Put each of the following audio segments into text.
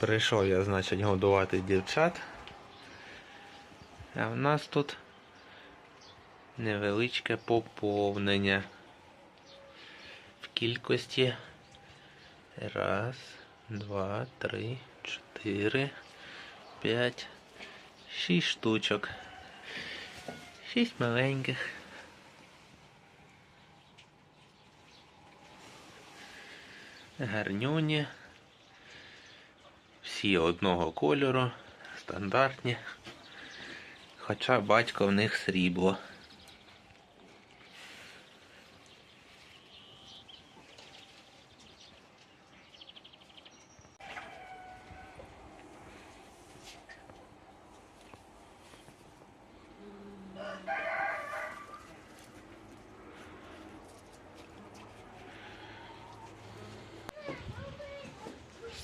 Прийшов я, значить, годувати дівчат. А в нас тут невеличке поповнення. В кількості раз, два, три, чотири, п'ять, шість штучок. Шість маленьких. Гарнюні. Всі одного кольору, стандартні. Хоча батько в них срібло.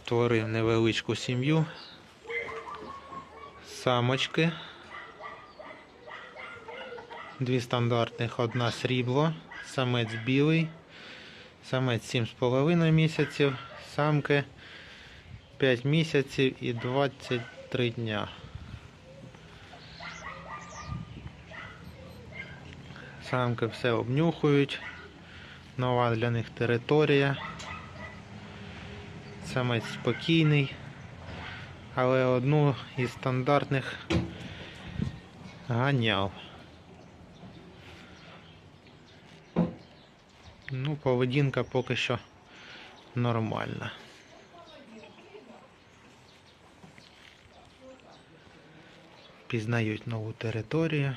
Створив невеличку сім'ю. Самочки. Дві стандартних, одна срібло, самець білий, самець 7,5 місяців, самки 5 місяців і 23 дня. Самки все обнюхують. Нова для них територія. Самець спокійний, але одну із стандартних ганяв. Ну, поведінка поки що нормальна. Пізнають нову територію.